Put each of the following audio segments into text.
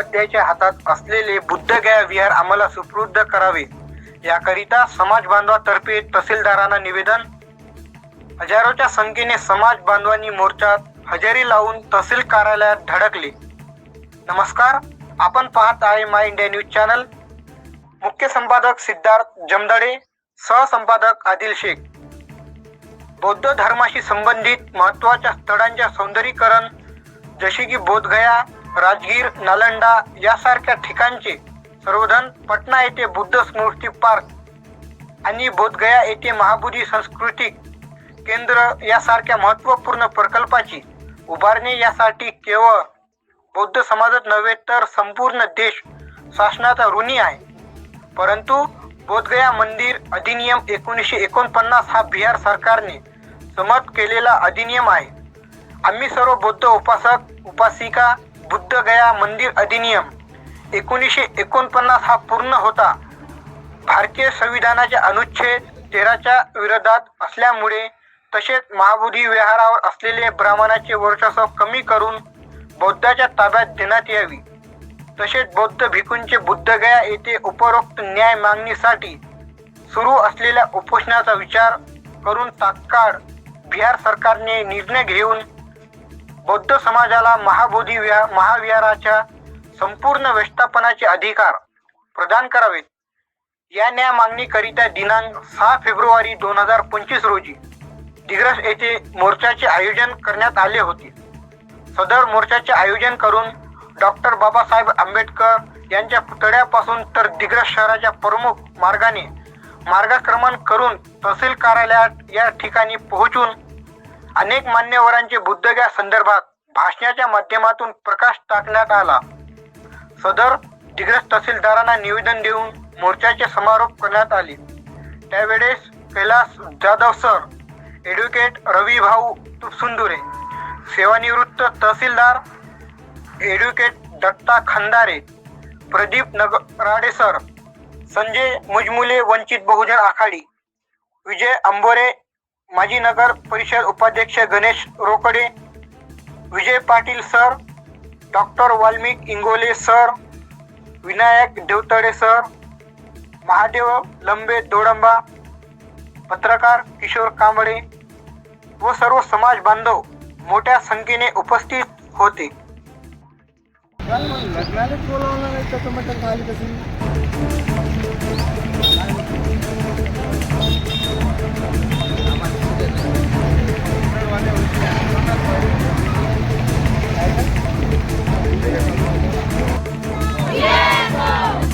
उपाध्यायाच्या हातात असलेले बुद्धगया विहार आम्हाला सुपूर्द करावे. याकरिता समाज बांधवातर्फे तहसीलदारांना निवेदन हजारोच्या संख्येने समाज बांधवांनी मोर्चात हजेरी लावून तहसील कार्यालयात धडकले. नमस्कार आपण पाहत आहे माय इंडिया न्यूज चॅनल. मुख्य संपादक सिद्धार्थ जमदडे सहसंपादक आदिल शेख. बौद्ध धर्माशी संबंधित महत्त्वाच्या स्थळांच्या सौंदर्यीकरण जसे की बोधगया राजगीर नालंडा यासारख्या ठिकाणचे सर्वधन पटना येथे बुद्ध स्मृती पार्क आणि बोधगया येथे महाबोधी सांस्कृतिक केंद्र यासारख्या महत्त्वपूर्ण प्रकल्पाची उभारणी यासाठी केवळ बौद्ध समाजात नव्हे तर संपूर्ण देश शासनाचा ऋणी आहे. परंतु बोधगया मंदिर अधिनियम एकोणीसशे एकोणपन्नास हा बिहार सरकारने संमत केलेला अधिनियम आहे. आम्ही सर्व बौद्ध उपासक उपासिका बुद्धगया मंदिर अधिनियम एकोणीसशे एकोणपन्नास हा पूर्ण होता. भारतीय संविधानाच्या अनुच्छेद तेराच्या विरोधात असल्यामुळे तसेच महाबोधी विहारावर असलेले ब्राह्मणाचे वर्चस्व कमी करून बौद्धाच्या ताब्यात देण्यात यावी. तसेच बौद्ध भिकूंचे बुद्धगया येथे उपरोक्त न्याय मागणीसाठी सुरू असलेल्या उपोषणाचा विचार करून तात्काळ बिहार सरकारने निर्णय घेऊन बौद्ध समाजाला महाबोधी विहा महाविहाराच्या संपूर्ण व्यवस्थापनाचे अधिकार प्रदान करावेत. या न्याय मागणीकरिता दिनांक सहा फेब्रुवारी दोन हजार पंचवीस रोजी दिग्रस येथे मोर्चाचे आयोजन करण्यात आले होते. सदर मोर्चाचे आयोजन करून डॉक्टर बाबासाहेब आंबेडकर यांच्या पुतळ्यापासून तर दिग्रस शहराच्या प्रमुख मार्गाने मार्गक्रमण करून तहसील कार्यालयात या ठिकाणी पोहोचून अनेक मान्यवरांचे बुद्धगया संदर्भात भाषणाच्या माध्यमातून प्रकाश टाकण्यात आला. सदर दिग्रस तहसीलदारांना निवेदन देऊन मोर्चाचे समारोप करण्यात आले. त्यावेळेस कैलास जाधव सर ॲडव्होकेट रवी भाऊ सुंदुरे सेवानिवृत्त तहसीलदार ॲडव्होकेट दत्ता खंदारे प्रदीप नगराडे सर संजय मुजमुले वंचित बहुजन आघाडी विजय अंबोरे माजी नगर परिषद उपाध्यक्ष Ganesh Rokade Vijay Patil sir doctor Valmik Ingole sir Vinayak Devtale sir Mahadev Lambe Dodamba पत्रकार किशोर कांबळे व सर्व समाज बांधव मोठ्या संख्येने उपस्थित होते. 미래공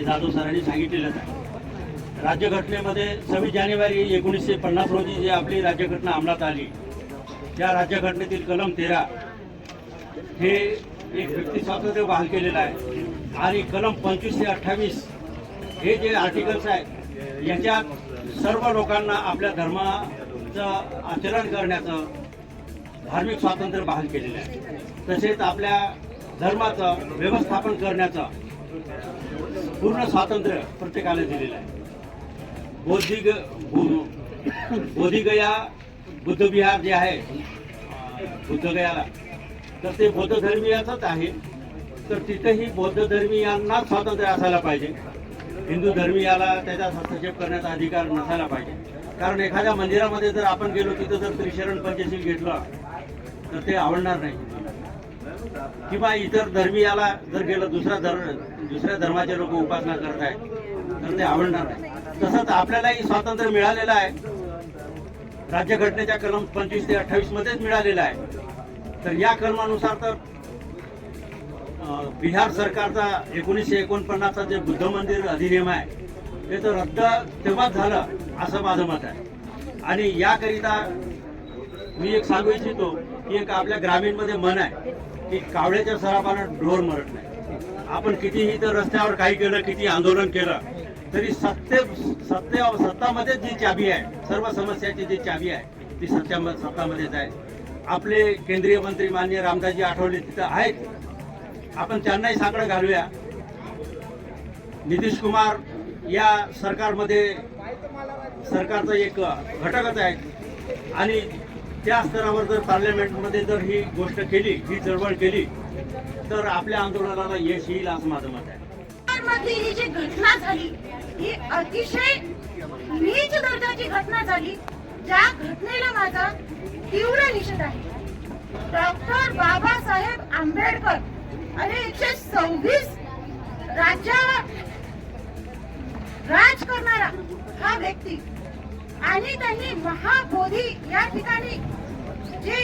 आणि जाधव सरांनी सांगितलेलंच आहे. राज्यघटनेमध्ये सव्वीस जानेवारी एकोणीसशे पन्नास रोजी जी आपली राज्यघटना अंमलात आली त्या राज्यघटनेतील कलम तेरा हे एक व्यक्ती स्वातंत्र्य बहाल केलेलं आहे. आणि कलम पंचवीस ते अठ्ठावीस हे जे आर्टिकल्स आहेत याच्यात सर्व लोकांना आपल्या धर्माचं आचरण करण्याचं धार्मिक स्वातंत्र्य बहाल केलेलं आहे. तसेच आपल्या धर्माचं व्यवस्थापन करण्याचं पूर्ण स्वातंत्र्य प्रत्येकाला दिलेलं आहे. बौद्धिक बोधिगया बुद्धविहार जे आहे बुद्धगयाला तर ते बौद्ध धर्मीयाचंच आहे. तर तिथेही बौद्ध धर्मीयांना स्वातंत्र्य असायला पाहिजे. हिंदू धर्मीयाला त्याचा हस्तक्षेप करण्याचा अधिकार नसायला पाहिजे. कारण एखाद्या मंदिरामध्ये जर आपण गेलो तिथं जर त्रिशरण पंचशील घेतलं तर ते आवडणार नाही. किंवा इतर धर्मीयाला जर गेलं दुसरा धर्म दुसऱ्या धर्माचे लोक उपासना करत आहेत तर ते आवडणार नाही. तसंच आपल्यालाही स्वातंत्र्य मिळालेलं आहे. राज्यघटनेच्या कलम पंचवीस ते अठ्ठावीस मध्येच मिळालेलं आहे. तर या कलमानुसार तर बिहार सरकारचा एकोणीसशे एकोणपन्नासचा जे बुद्ध मंदिर अधिनियम आहे ते तर रद्द तेव्हाच झालं असं माझं मत आहे. आणि याकरिता मी एक सांगू इच्छितो की एक आपल्या ग्रामीणमध्ये मन आहे. की कावळ्याच्या सरापाला ढोर मरत नाही. आपण कितीही तर रस्त्यावर काही केलं किती आंदोलन केलं तरी सत्ते सत्ते सत्तामध्ये जी चाबी आहे सर्व समस्याची जी चाबी आहे ती सत्या सत्तामध्येच आहे आपले केंद्रीय मंत्री मान्य रामदासजी आठवले तिथं आहेत. आपण त्यांनाही साकडं घालूया. नितीश कुमार या सरकारमध्ये सरकारचा एक घटकच आहे. आणि त्या स्तरावर जर पार्लमेंटमध्ये जर ही गोष्ट केली ही चळवळ केली तर आपल्या आंदोलनाला यश येईल असं माझं मत आहे. ही जी घटना झाली ही अतिशय नीच दर्जाची घटना झाली ज्या घटनेला माझा तीव्र निषेध आहे. डॉक्टर बाबासाहेब आंबेडकर आणि एकशे सव्वीस राज्यावर राज करणारा हा व्यक्ती आणि त्यांनी महाबोधी या ठिकाणी जे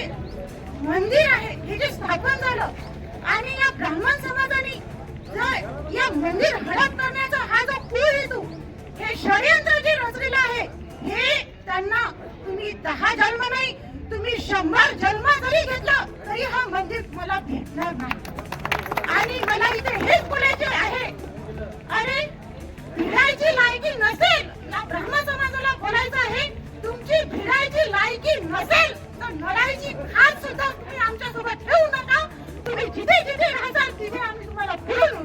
मंदिर आहे हे जे स्थापन झालं आणि या ब्राह्मण समाजाने जर या मंदिर हडप करण्याचा हा जो कूळ हेतू हे षडयंत्र जे रचलेलं आहे हे त्यांना तुम्ही दहा जन्म नाही तुम्ही शंभर जन्म जरी घेतलं तरी हा मंदिर मला भेटणार नाही. आणि मला इथे हेच बोलायचे आहे अरे भिडायची लायकी नसेल या ब्राह्मण बोलायचं आहे? तुमची भिडायची लायकी नसेल तर लढाईची खास सुद्धा तुम्ही आमच्यासोबत ठेवू नका. तुम्ही जिथे जिथे राहताल तिथे आम्ही तुम्हाला फिरून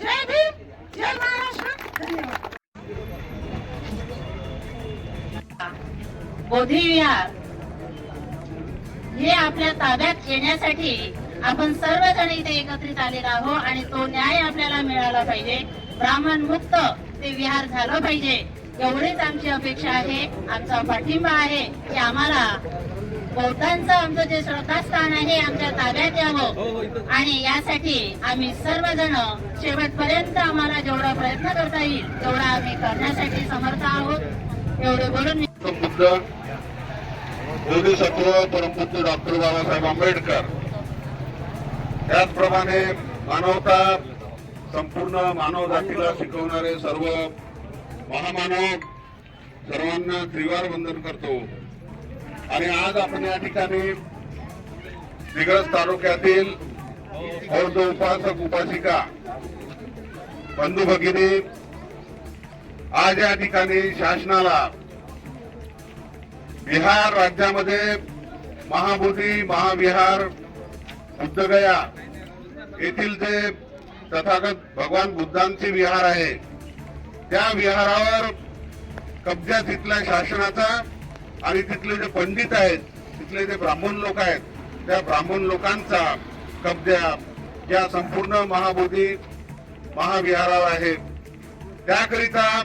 जय भीम जय महाराष्ट्र. धन्यवाद. बोधिविहार हे आपल्या ताब्यात येण्यासाठी आपण सर्वजण इथे एकत्रित आलेलो आहोत आणि तो न्याय आपल्याला मिळाला पाहिजे. ब्राह्मण मुक्त ते विहार झालं पाहिजे. एवढीच आमची अपेक्षा आहे. आमचा पाठिंबा आहे की आम्हाला बौद्धांचं आमचं जे श्रद्धास्थान आहे आमच्या ताब्यात यावं. आणि यासाठी आम्ही सर्वजण शेवटपर्यंत आम्हाला जेवढा प्रयत्न करता येईल तेवढा आम्ही करण्यासाठी समर्थ आहोत. एवढे बोलून बोधिसत्व परमपूज्य डॉक्टर बाबासाहेब आंबेडकर. त्याचप्रमाणे मानवता संपूर्ण मानव जातीला शिकवणारे सर्व महामानव सर्वांना त्रिवार वंदन करतो. आणि आज आपण या ठिकाणी दिग्रज तालुक्यातील बौद्ध उपासक उपासिका बंधू भगिनी आज या ठिकाणी शासनाला बिहार राज्यामध्ये महाबोधी महाविहार बुद्धगया येथील जे तथागत भगवान बुद्धांचे विहार आहे त्या विहारावर कब्जा तिथल्या शासनाचा आणि तिथले जे पंडित आहेत तिथले जे ब्राह्मण लोक आहेत त्या ब्राह्मण लोकांचा कब्जा या संपूर्ण महाबोधी महाविहारावर आहे. त्याकरिता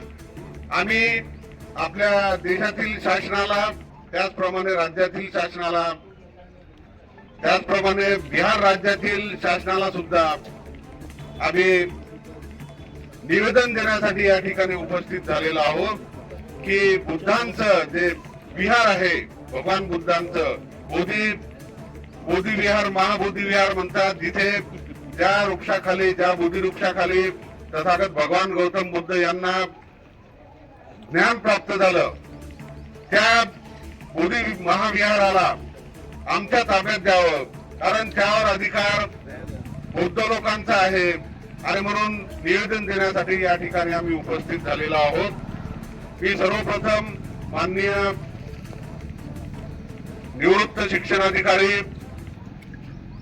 आम्ही आपल्या देशातील शासनाला त्याचप्रमाणे राज्यातील शासनाला त्याचप्रमाणे बिहार राज्यातील शासनाला सुद्धा आम्ही निवेदन देण्यासाठी या ठिकाणी उपस्थित झालेलो आहोत की बुद्धांचं जे विहार आहे भगवान बुद्धांचं बोधी बोधी विहार महाबोधी विहार म्हणतात जिथे ज्या वृक्षाखाली ज्या बोधी वृक्षाखाली तथागत भगवान गौतम बुद्ध यांना ज्ञान प्राप्त झालं त्या बोधी महाविहाराला आमच्या ताब्यात द्यावं. कारण त्यावर अधिकार बौद्ध लोकांचा आहे. आणि म्हणून निवेदन देण्यासाठी या ठिकाणी आम्ही उपस्थित झालेलो आहोत. मी सर्वप्रथम माननीय निवृत्त शिक्षणाधिकारी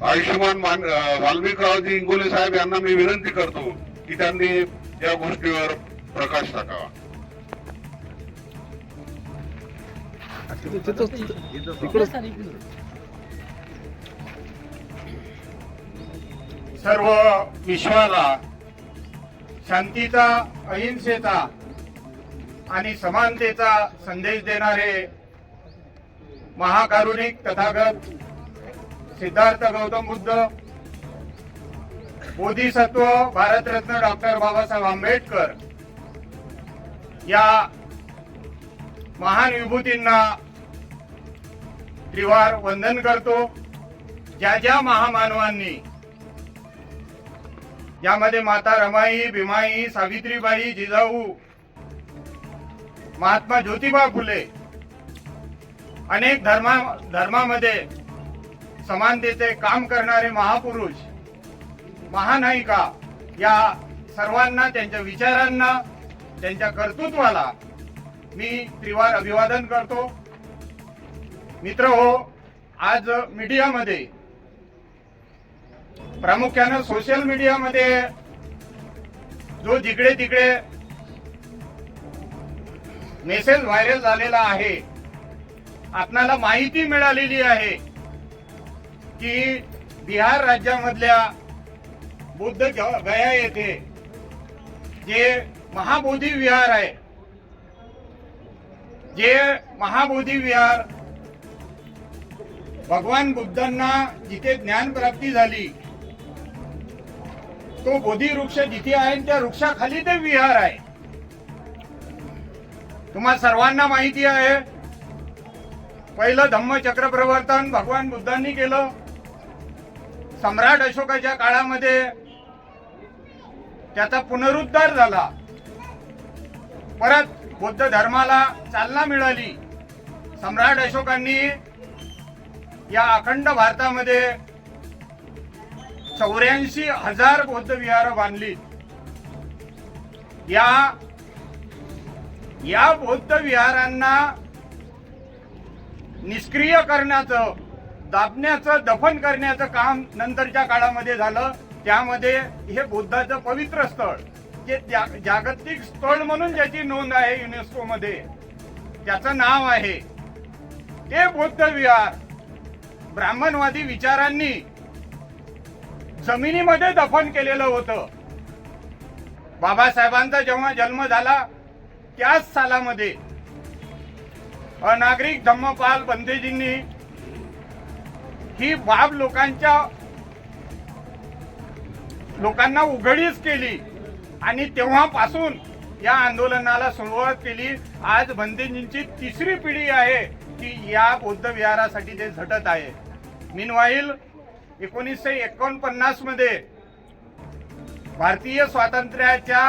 आयुष्यमान मान वाल्मिकरावजी इंगोले साहेब यांना मी विनंती करतो की त्यांनी या गोष्टीवर प्रकाश टाकावा. सर्व विश्वाला शांतीचा अहिंसेचा आणि समानतेचा संदेश देणारे महाकारुणिक तथागत सिद्धार्थ गौतम बुद्ध बोधिसत्व भारतरत्न डॉक्टर बाबासाहेब आंबेडकर या महान विभूतींना त्रिवार वंदन करतो. ज्या ज्या महामानवांनी यामध्ये माता रमाई भीमाई सावित्रीबाई जिजाऊ महात्मा ज्योतिबा फुले अनेक धर्मा धर्मामध्ये समानतेचे काम करणारे महापुरुष महानायिका या सर्वांना त्यांच्या विचारांना त्यांच्या कर्तृत्वाला मी त्रिवार अभिवादन करतो. मित्र हो आज मीडियामध्ये प्रामुख्यानं सोशल मीडियामध्ये जो जिकडे तिकडे मेसेज व्हायरल झालेला आहे आपणाला माहिती मिळालेली आहे की बिहार राज्यामधल्या बुद्ध गया येथे जे महाबोधी विहार आहे जे महाबोधी विहार भगवान बुद्धांना जिथे ज्ञान प्राप्ती झाली तो बोधी वृक्ष जिथे आहे त्या वृक्षाखाली ते विहार आहे. तुम्हा सर्वांना माहिती आहे पहिलं धम्मचक्र प्रवर्तन भगवान बुद्धांनी केलं. सम्राट अशोकाच्या काळामध्ये त्याचा पुनरुद्धार झाला. परत बौद्ध धर्माला चालना मिळाली. सम्राट अशोकांनी या अखंड भारतामध्ये चौऱ्याऐंशी हजार बौद्ध विहार बांधली. या या बौद्ध विहारांना निष्क्रिय करण्याचं दाबण्याचं दफन करण्याचं काम नंतरच्या काळामध्ये झालं. त्यामध्ये हे बुद्धाचं पवित्र स्थळ जे जा- जागतिक स्थळ म्हणून ज्याची नोंद आहे युनेस्को मध्ये त्याचं नाव आहे. ते बौद्ध विहार ब्राह्मणवादी विचारांनी जमिनीमध्ये दफन केलेलं होतं. बाबासाहेबांचा जेव्हा जन्म झाला त्याच सालामध्ये अनागरिक धम्मपाल बंदेजींनी ही बाब लोकांच्या लोकांना उघडीच केली आणि तेव्हापासून या आंदोलनाला सुरुवात केली. आज बंदेजींची तिसरी पिढी आहे की या बौद्ध विहारासाठी ते झटत आहे. मिनवाईल एकोणीसशे एकोणपन्नासमध्ये भारतीय स्वातंत्र्याच्या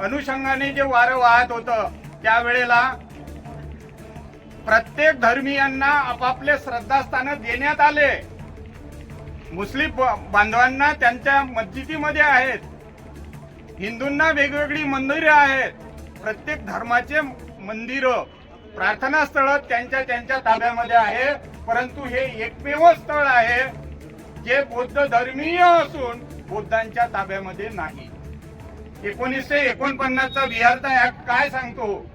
अनुषंगाने जे वारं वाहत होतं त्यावेळेला प्रत्येक धर्मीयांना आपापले श्रद्धास्थान देण्यात आले. मुस्लिम बांधवांना त्यांच्या मस्जिदीमध्ये आहेत. हिंदूंना वेगवेगळी मंदिरे आहेत. प्रत्येक धर्माचे मंदिर प्रार्थना स्थळ त्यांच्या त्यांच्या ताब्यामध्ये आहे. परंतु हे एकमेव स्थळ आहे. जे बौद्ध धर्मीय असून बौद्धांच्या ताब्यामध्ये नाही. एकोणीसशे एकोणपन्नासचा विहारचा ऍक्ट काय सांगतो?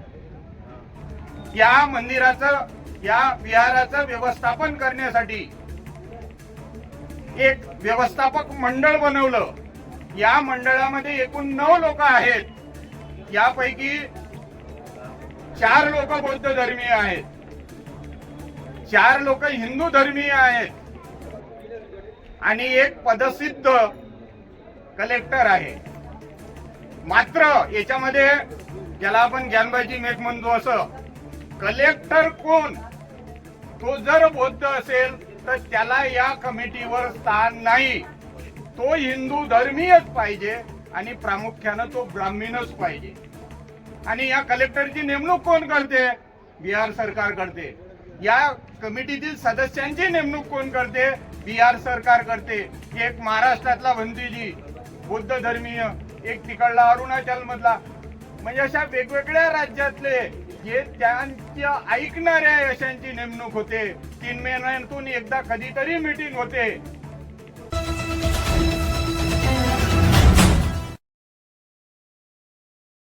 या मंदिराचं या विहाराचं व्यवस्थापन करण्यासाठी एक व्यवस्थापक मंडळ बनवलं. या मंडळामध्ये एकूण नऊ लोक आहेत. यापैकी चार लोक बौद्ध धर्मीय आहेत. चार लोक हिंदू धर्मीय आहेत. आणि एक पदसिद्ध कलेक्टर आहे. मात्र याच्यामध्ये ज्याला आपण ज्ञानबाजी मेघ म्हणतो असं कलेक्टर कोण? तो जर बौद्ध असेल तर त्याला या कमिटीवर स्थान नाही. तो हिंदू धर्मीयच पाहिजे आणि प्रामुख्यानं तो ब्राह्मीणच पाहिजे. आणि या कलेक्टरची नेमणूक कोण करते? बिहार सरकार करते. या कमिटीतील सदस्यांची नेमणूक कोण करते? बिहार सरकार करते. एक महाराष्ट्रातला भंतीजी बौद्ध धर्मीय एक तिकडला अरुणाचल मधला म्हणजे अशा वेगवेगळ्या राज्यातले जे त्यांच्या ऐकणाऱ्या यशांची नेमणूक होते. तीन महिन्यातून एकदा कधीतरी मीटिंग होते.